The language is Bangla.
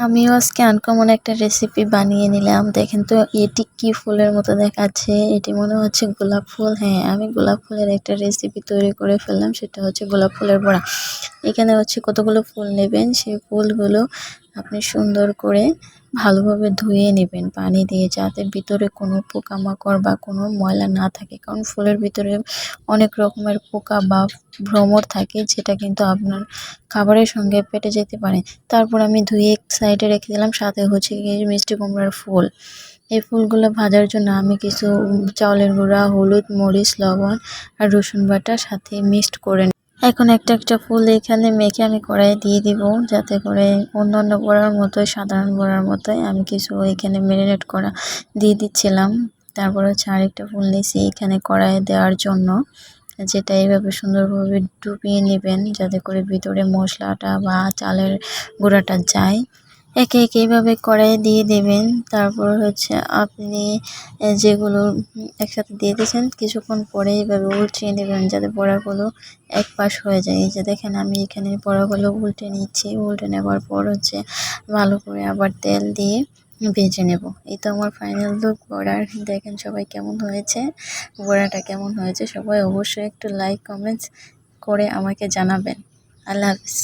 আমিও আজকে আনকমন একটা রেসিপি বানিয়ে নিলাম। দেখেন তো, এটি কি ফুলের মতো দেখাচ্ছে? এটি মনে হচ্ছে গোলাপ ফুল। হ্যাঁ আমি গোলাপ ফুলের একটা রেসিপি তৈরি করে ফেললাম, সেটা হচ্ছে গোলাপ ফুলের বড়া। এখানে হচ্ছে কতগুলো ফুল নেবেন? সেই ফুলগুলো আপনি সুন্দর করে ভালোভাবে ধুয়ে নেবেন, পানি দিয়ে, যাতে ভিতরে কোনো পোকামাকড় বা কোনো ময়লা না থাকে। কারণ ফুলের ভিতরে অনেক রকমের পোকা বা ভ্রমর থাকে, যেটা কিন্তু আপনার খাবারের সঙ্গে পেটে যেতে পারে। তারপর আমি ধুয়ে এক সাইডে রেখে দিলাম, সাথে হচ্ছে মিষ্টি কুমড়ার ফুল। এই ফুলগুলো ভাজার জন্য আমি কিছু চাউলের গুঁড়া, হলুদ, মরিচ, লবণ আর রসুন বাটা সাথে মিক্সড করে এখন একটা একটা ফুল এখানে মেখে আমি কড়াইয়ে দিয়ে দিব, যাতে করে অন্যান্য বড়ার মতোই, সাধারণ বড়ার মতোই আমি কিছু এখানে ম্যারিনেট করা দিয়ে দিচ্ছিলাম। তারপর হচ্ছে আরেকটা ফুল নিয়েছি এখানে কড়াইয়ে দেওয়ার জন্য, যেটা এইভাবে সুন্দরভাবে ডুবিয়ে নেবেন, যাতে করে ভিতরে মশলাটা বা চালের গুঁড়াটা যায়। একে একে এইভাবে কড়াইয়ে দিয়ে দেবেন। তারপর হচ্ছে আপনি যেগুলো একসাথে দিয়ে দিয়েছেন, কিছুক্ষণ পরে এইভাবে উল্টিয়ে নেবেন যাতে বড়াগুলো এক পাশ হয়ে যায়। এই যে দেখেন, আমি এখানে বড়াগুলো উল্টে নিচ্ছি। উল্টে নেবার পর হচ্ছে ভালো করে আবার তেল দিয়ে ভেজে নেব। এই তো আমার ফাইনাল লুক বড়ার দেখেন সবাই কেমন হয়েছে? বড়াটা কেমন হয়েছে? সবাই অবশ্যই একটু লাইক কমেন্টস করে আমাকে জানাবেন। আল্লাহ হাফিজ।